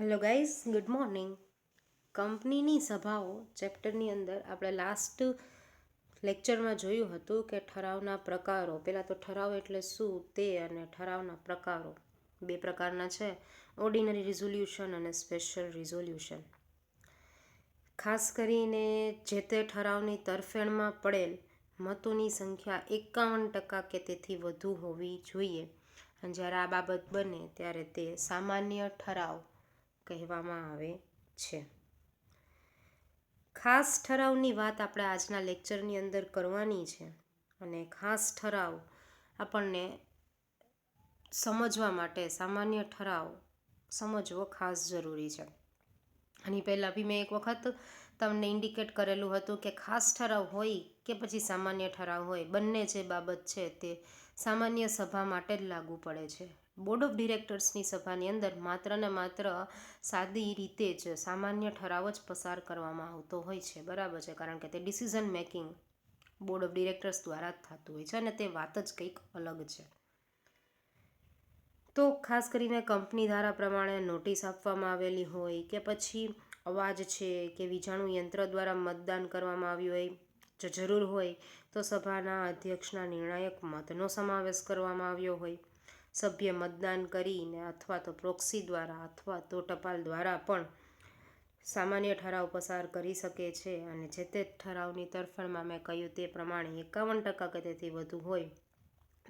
Hello guys good morning કંપનીની સભાઓ ચેપ્ટરની અંદર આપણે લાસ્ટ લેક્ચરમાં જોયું હતું કે ઠરાવના પ્રકારો. પહેલાં તો ઠરાવ એટલે શું, તે અને ઠરાવના પ્રકારો. બે પ્રકારના છે. ઓર્ડિનરી રિઝોલ્યુશન અને સ્પેશિયલ રિઝોલ્યુશન ખાસ કરીને જે તે ઠરાવની તરફેણમાં પડેલ મતોની સંખ્યા એકાવન ટકા કે તેથી વધુ હોવી જોઈએ. અને જ્યારે આ બાબત બને ત્યારે તે સામાન્ય ઠરાવ કહેવામાં આવે છે. ખાસ ઠરાવની વાત આપણે આજના લેક્ચરની અંદર કરવાની છે અને ખાસ ઠરાવ આપણને સમજવા માટે સામાન્ય ઠરાવ સમજવો ખાસ જરૂરી છે. આની પહેલાં બી મેં એક વખત તમને ઇન્ડિકેટ કરેલું હતું કે ખાસ ઠરાવ હોય કે પછી સામાન્ય ઠરાવ હોય, બંને જે બાબત છે તે સામાન્ય સભા માટે જ લાગુ પડે છે. બોર્ડ ઓફ ડિરેક્ટર્સની સભાની અંદર માત્ર ને માત્ર સાદી રીતે જ સામાન્ય ઠરાવ જ પસાર કરવામાં આવતો હોય છે. બરાબર છે, કારણ કે તે decision making board of directors દ્વારા જ થતું હોય છે અને તે વાત જ કંઈક અલગ છે. તો ખાસ કરીને કંપની ધારા પ્રમાણે નોટિસ આપવામાં આવેલી હોય કે પછી અવાજ છે કે વીજાણુ યંત્ર દ્વારા મતદાન કરવામાં આવ્યું હોય, જો જરૂર હોય તો સભાના અધ્યક્ષના નિર્ણાયક મતનો સમાવેશ કરવામાં આવ્યો હોય. સભ્ય મતદાન કરીને અથવા તો પ્રોક્સી દ્વારા અથવા તો ટપાલ દ્વારા પણ સામાન્ય ઠરાવ પસાર કરી શકે છે અને જે તે ઠરાવની તરફેણમાં મેં કહ્યું તે પ્રમાણે એકાવન ટકા કે તેથી વધુ હોય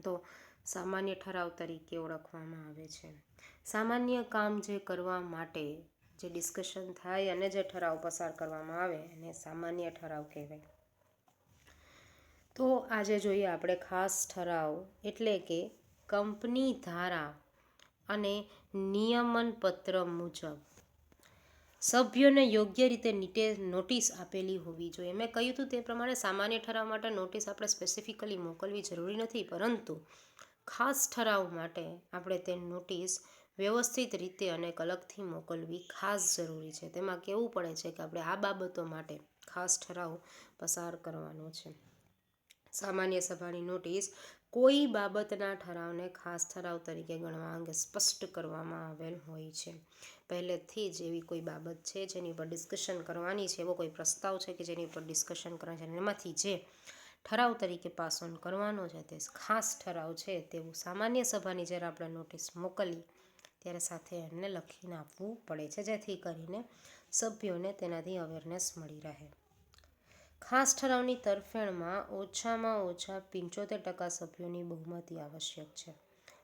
તો સામાન્ય ઠરાવ તરીકે ઓળખવામાં આવે છે. સામાન્ય કામ જે કરવા માટે જે ડિસ્કશન થાય અને જે ઠરાવ પસાર કરવામાં આવે એને સામાન્ય ઠરાવ કહેવાય. તો આજે જોઈએ આપણે ખાસ ઠરાવ એટલે કે કંપની ધારા અને નિયમન મુજબ. સભ્યોને યોગ્ય રીતે નીટે નોટિસ આપેલી હોવી જોઈએ. મેં કહ્યું હતું તે પ્રમાણે સામાન્ય ઠરાવ માટે નોટિસ આપણે સ્પેસિફિકલી મોકલવી જરૂરી નથી, પરંતુ ખાસ ઠરાવ માટે આપણે તે નોટિસ વ્યવસ્થિત રીતે અને અલગથી મોકલવી ખાસ જરૂરી છે. તેમાં કહેવું પડે છે કે આપણે આ બાબતો માટે ખાસ ઠરાવ પસાર કરવાનો છે. સામાન્ય સભાની નોટિસ કોઈ બાબતના ઠરાવને ખાસ ઠરાવ તરીકે ગણવા અંગે સ્પષ્ટ કરવામાં આવેલ હોય છે. પહેલેથી જ એવી કોઈ બાબત છે જેની પર ડિસ્કશન કરવાની છે? એવો કોઈ પ્રસ્તાવ છે કે જેની પર ડિસ્કશન કરવાની છે? એમાંથી જે ઠરાવ તરીકે પાસ ઓન કરવાનો છે તે ખાસ ઠરાવ છે તેવું સામાન્ય સભાની જ્યારે આપણે નોટિસ મોકલીએ ત્યારે સાથે એમને લખીને આપવું પડે છે જેથી કરીને સભ્યોને તેનાથી અવેરનેસ મળી રહે. ખાસ ઠરાવની તરફેણમાં ઓછામાં ઓછા પંચોતેર ટકા સભ્યોની બહુમતી આવશ્યક છે.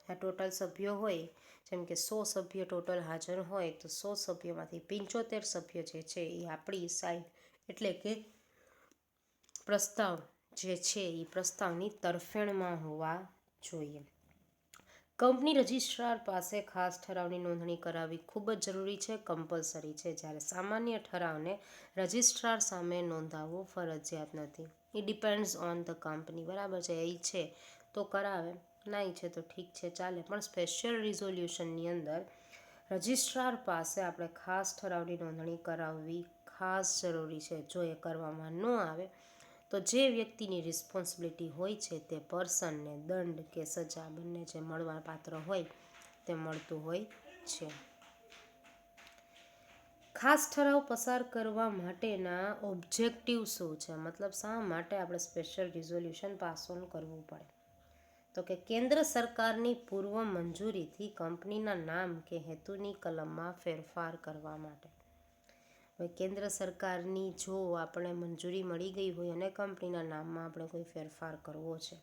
આ ટોટલ સભ્યો હોય, જેમ કે સો સભ્ય ટોટલ હાજર હોય, તો સો સભ્યોમાંથી પંચોતેર સભ્ય જે છે એ આપણી સાઈડ એટલે કે પ્રસ્તાવ જે છે એ પ્રસ્તાવની તરફેણમાં હોવા જોઈએ. કંપની રજિસ્ટ્રાર પાસે ખાસ ઠરાવની નોંધણી કરાવવી ખૂબ જ જરૂરી છે કમ્પલસરી છે. જ્યારે સામાન્ય ઠરાવને રજિસ્ટ્રાર સામે નોંધાવવો ફરજિયાત નથી. એ ડિપેન્ડ્સ ઓન ધ કંપની બરાબર છે? એ છે. તો કરાવે. ના છે તો ઠીક છે, ચાલે. પણ સ્પેશિયલ રિઝોલ્યુશનની અંદર રજિસ્ટ્રાર પાસે આપણે ખાસ ઠરાવની નોંધણી કરાવવી ખાસ જરૂરી છે. જો એ કરવામાં ન આવે તો જે વ્યક્તિની રિસ્પોન્સિબિલિટી હોય છે તે પર્સનને દંડ કે સજા બંને જે મળવા પાત્ર હોય તે મળતું હોય છે. ખાસ ઠરાવ પસાર કરવા માટેના ઓબ્જેક્ટિવ શું છે? મતલબ શા માટે આપણે સ્પેશિયલ રિઝોલ્યુશન પાસ ઓન કરવું પડે? તો કે કેન્દ્ર સરકારની પૂર્વ મંજૂરીથી કંપનીના નામ કે હેતુની કલમમાં ફેરફાર કરવા માટે. હવે કેન્દ્ર સરકારની જો આપણે મંજૂરી મળી ગઈ હોય અને કંપનીના નામમાં આપણે કોઈ ફેરફાર કરવો છે,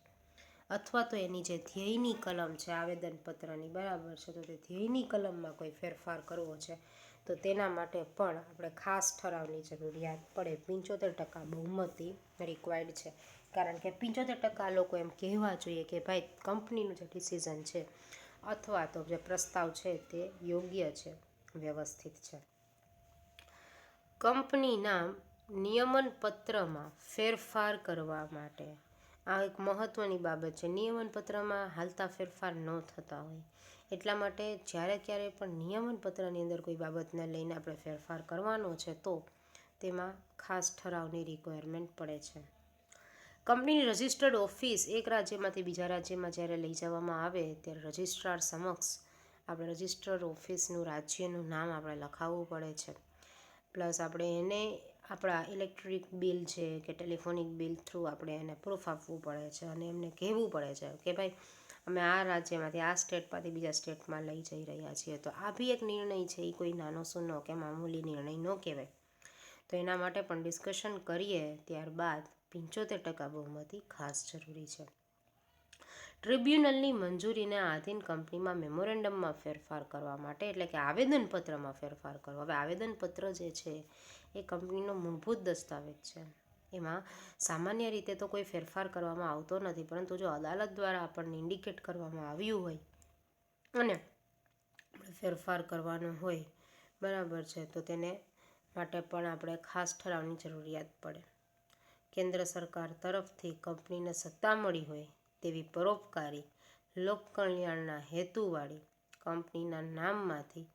અથવા તો એની જે ધ્યેયની કલમ છે, આવેદનપત્રની, બરાબર છે, તો તે ધ્યેયની કલમમાં કોઈ ફેરફાર કરવો છે, તો તેના માટે પણ આપણે ખાસ ઠરાવની જરૂરિયાત પડે. પંચોતેર ટકા બહુમતી રિક્વાયર્ડ છે. કારણ કે પંચોતેર ટકા લોકો એમ કહેવા જોઈએ કે ભાઈ, કંપનીનું જે ડિસિઝન છે, અથવા તો જે પ્રસ્તાવ છે તે યોગ્ય છે, વ્યવસ્થિત છે. કંપનીના નિયમન પત્રમાં ફેરફાર કરવા માટે. આ એક મહત્ત્વની બાબત છે. નિયમન પત્રમાં હાલતા ફેરફાર ન થતા હોય. એટલા માટે જ્યારે ક્યારે પણ નિયમન પત્રની અંદર કોઈ બાબતને લઈને આપણે ફેરફાર કરવાનો છે, તો તેમાં ખાસ ઠરાવની રિક્વાયરમેન્ટ પડે છે. કંપનીની રજિસ્ટર્ડ ઓફિસ એક રાજ્યમાંથી બીજા રાજ્યમાં જ્યારે લઈ જવામાં આવે, ત્યારે રજિસ્ટ્રાર સમક્ષ આપણે રજિસ્ટર ઓફિસનું રાજ્યનું નામ આપણે લખાવવું પડે છે. પ્લસ આપણે એને આપણા ઇલેક્ટ્રિક બિલ છે કે ટેલિફોનિક બિલ થ્રુ આપણે એને પ્રૂફ આપવું પડે છે અને એમને કહેવું પડે છે કે ભાઈ, અમે આ રાજ્યમાંથી, આ સ્ટેટમાંથી બીજા સ્ટેટમાં લઈ જઈ રહ્યા છીએ. તો આ બી એક નિર્ણય છે એ કોઈ નાનો સૂનો કે મામૂલી નિર્ણય ન કહેવાય. તો એના માટે પણ ડિસ્કશન કરીએ ત્યારબાદ પંચોતેર ટકા બહુમતી ખાસ જરૂરી છે. ટ્રિબ્યુનલની મંજૂરીને આધીન કંપનીમાં મેમોરેન્ડમમાં ફેરફાર કરવા માટે, એટલે કે આવેદનપત્રમાં ફેરફાર કરવો. હવે આવેદનપત્ર જે છે, એ કંપનીનો મૂળભૂત દસ્તાવેજ છે. એમાં સામાન્ય રીતે તો કોઈ ફેરફાર કરવામાં આવતો નથી, પરંતુ જો અદાલત દ્વારા આપણને ઇન્ડિકેટ કરવામાં આવ્યું હોય અને ફેરફાર કરવાનો હોય, બરાબર છે, તો તેને માટે પણ આપણે ખાસ ઠરાવની જરૂરિયાત પડે. કેન્દ્ર સરકાર તરફથી કંપનીને સત્તા મળી હોય તેવી પરોપકારી લોકકલ્યાણના હેતુવાળી કંપનીના નામમાંથી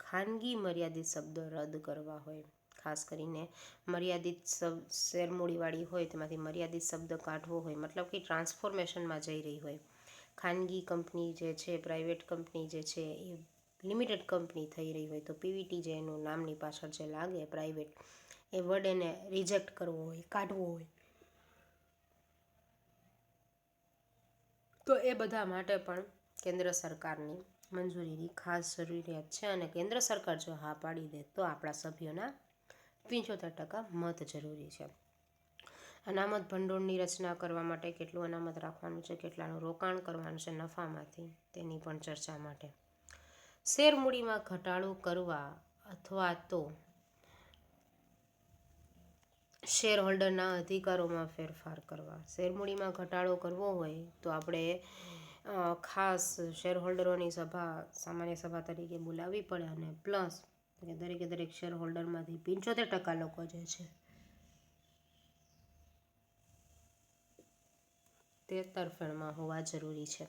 ખાનગી મર્યાદિત શબ્દો રદ કરવા હોય. ખાસ કરીને મર્યાદિત શેરમૂડીવાળી હોય, તેમાંથી મર્યાદિત શબ્દ કાઢવો હોય, મતલબ કે ટ્રાન્સફોર્મેશનમાં જઈ રહી હોય. ખાનગી કંપની જે છે, પ્રાઇવેટ કંપની જે છે, એ લિમિટેડ કંપની થઈ રહી હોય, તો પીવીટી જે એનું નામની પાછળ જે લાગે, પ્રાઇવેટ, એ વર્ડ એને રિજેક્ટ કરવો હોય, કાઢવો હોય. તો એ બધા માટે પણ કેન્દ્ર સરકારની મંજૂરીની ખાસ જરૂરિયાત છે અને કેન્દ્ર સરકાર જો હા પાડી દે તો આપણા સભ્યોના પંચોતેર ટકા મત જરૂરી છે. અનામત ભંડોળની રચના કરવા માટે કેટલું અનામત રાખવાનું છે, કેટલાનું રોકાણ કરવાનું છે, નફામાંથી તેની પણ ચર્ચા માટે. શેર મૂડીમાં ઘટાડો કરવા અથવા તો શેર હોલ્ડરના અધિકારોમાં ફેરફાર કરવા. શેરમૂડીમાં ઘટાડો કરવો હોય તો આપણે ખાસ શેર હોલ્ડરોની સભા, સામાન્ય સભા તરીકે બોલાવવી પડે અને પ્લસ દરેકે દરેક શેર હોલ્ડરમાંથી પંચોતેર ટકા લોકો જે છે તે તરફેણમાં હોવા જરૂરી છે.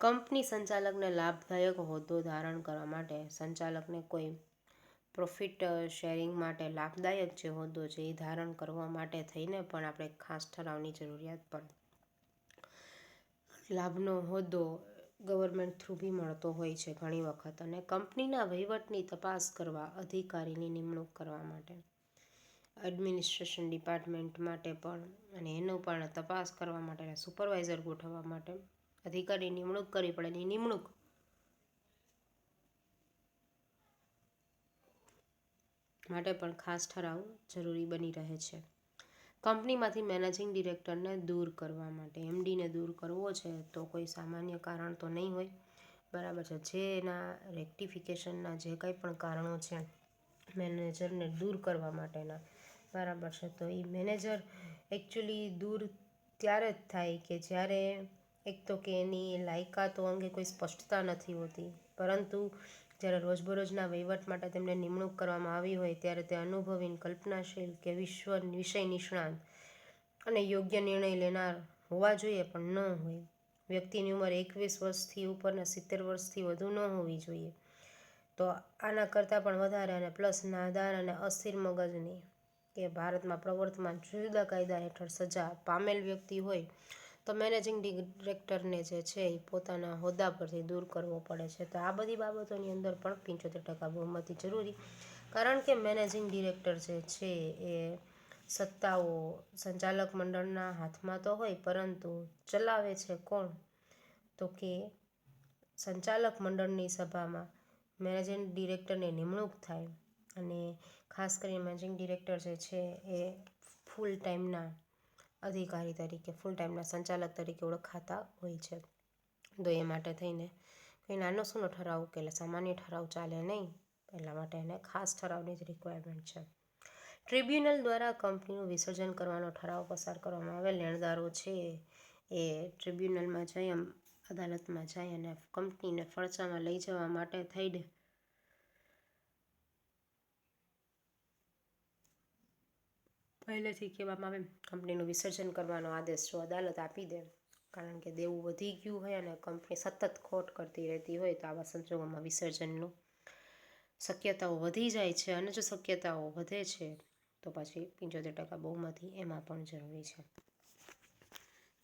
કંપની સંચાલકને લાભદાયક હોદ્દો ધારણ કરવા માટે સંચાલકને કોઈ પ્રોફિટ શેરિંગ માટે લાભદાયક જે હોદ્દો છે એ ધારણ કરવા માટે થઈને પણ આપણે ખાસ ઠરાવની જરૂરિયાત પડે લાભનો હોદ્દો ગવર્મેન્ટ થ્રુ બી મળતો હોય છે ઘણી વખત અને કંપનીના વહીવટની તપાસ કરવા અધિકારીની નિમણૂક કરવા માટે. એડમિનિસ્ટ્રેશન ડિપાર્ટમેન્ટ માટે પણ અને એનું પણ તપાસ કરવા માટે સુપરવાઇઝર ગોઠવવા માટે અધિકારી નિમણૂક કરવી પડે એની નિમણૂક માટે પણ ખાસ ઠરાવ જરૂરી બની રહે છે. કંપનીમાંથી મેનેજિંગ ડિરેક્ટરને દૂર કરવા માટે, એમડીને દૂર કરવો છે તો કોઈ સામાન્ય કારણ તો નહીં હોય. બરાબર છે. જે એના રેક્ટિફિકેશનના જે કંઈ પણ કારણો છે, મેનેજરને દૂર કરવા માટેના. બરાબર છે. તો એ મેનેજર એકચ્યુઅલી દૂર ત્યારે જ થાય કે જ્યારે, એક તો કે એની લાયકાતો અંગે કોઈ સ્પષ્ટતા નથી હોતી, પરંતુ જ્યારે રોજબરોજના વહીવટ માટે તેમને નિમણૂક કરવામાં આવી હોય ત્યારે તે અનુભવી કલ્પનાશીલ કે વિશ્વ, વિષય નિષ્ણાંત અને યોગ્ય નિર્ણય લેનાર હોવા જોઈએ પણ ન હોય. વ્યક્તિની ઉંમર એકવીસ વર્ષથી ઉપરના સિત્તેર વર્ષથી વધુ ન હોવી જોઈએ. તો આના કરતાં પણ વધારે અને પ્લસ નાદાર અને અસ્થિર મગજની કે ભારતમાં પ્રવર્તમાન જુદા કાયદા હેઠળ સજા પામેલ વ્યક્તિ હોય તો મેનેજિંગ ડિરેક્ટરને જે છે એ પોતાના હોદ્દા પરથી દૂર કરવો પડે છે. તો આ બધી બાબતોની અંદર પણ પંચોતેર ટકા બહુમતી જરૂરી. કારણ કે મેનેજિંગ ડિરેક્ટર જે છે એ સત્તાઓ સંચાલક મંડળના હાથમાં તો હોય, પરંતુ ચલાવે છે કોણ? તો કે સંચાલક મંડળની સભામાં મેનેજિંગ ડિરેક્ટરની નિમણૂક થાય અને ખાસ કરીને મેનેજિંગ ડિરેક્ટર જે છે એ ફૂલ ટાઈમના અધિકારી તરીકે ફૂલ ટાઈમના સંચાલક તરીકે ઓળખાતા હોય છે. તો એ માટે થઈને કંઈ નાનો સૂનો ઠરાવ કે એટલે સામાન્ય ઠરાવ ચાલે નહીં. એટલા માટે એને ખાસ ઠરાવની જ રિક્વાયરમેન્ટ છે. ટ્રિબ્યુનલ દ્વારા કંપનીનું વિસર્જન કરવાનો ઠરાવ પસાર કરવામાં આવે લેણદારો છે એ ટ્રિબ્યુનલમાં જઈ અદાલતમાં જાય અને કંપનીને ફરજામાં લઈ જવા માટે થઈને પહેલેથી કહેવામાં આવે કંપનીનું વિસર્જન કરવાનો આદેશ જો અદાલત આપી દે, કારણ કે દેવું વધી ગયું હોય અને કંપની સતત ખોટ કરતી રહેતી હોય, તો આવા સંજોગોમાં વિસર્જનનું શક્યતાઓ વધી જાય છે અને જો શક્યતાઓ વધે છે. તો પછી પંચોતેર ટકા બહુમતી એમાં પણ જરૂરી છે.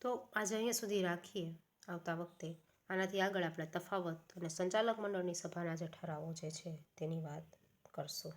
તો આજે અહીંયા સુધી રાખીએ આવતા વખતે. આનાથી આગળ આપણે તફાવત અને સંચાલક મંડળની સભાના જે ઠરાવો જે છે, તેની વાત કરશું.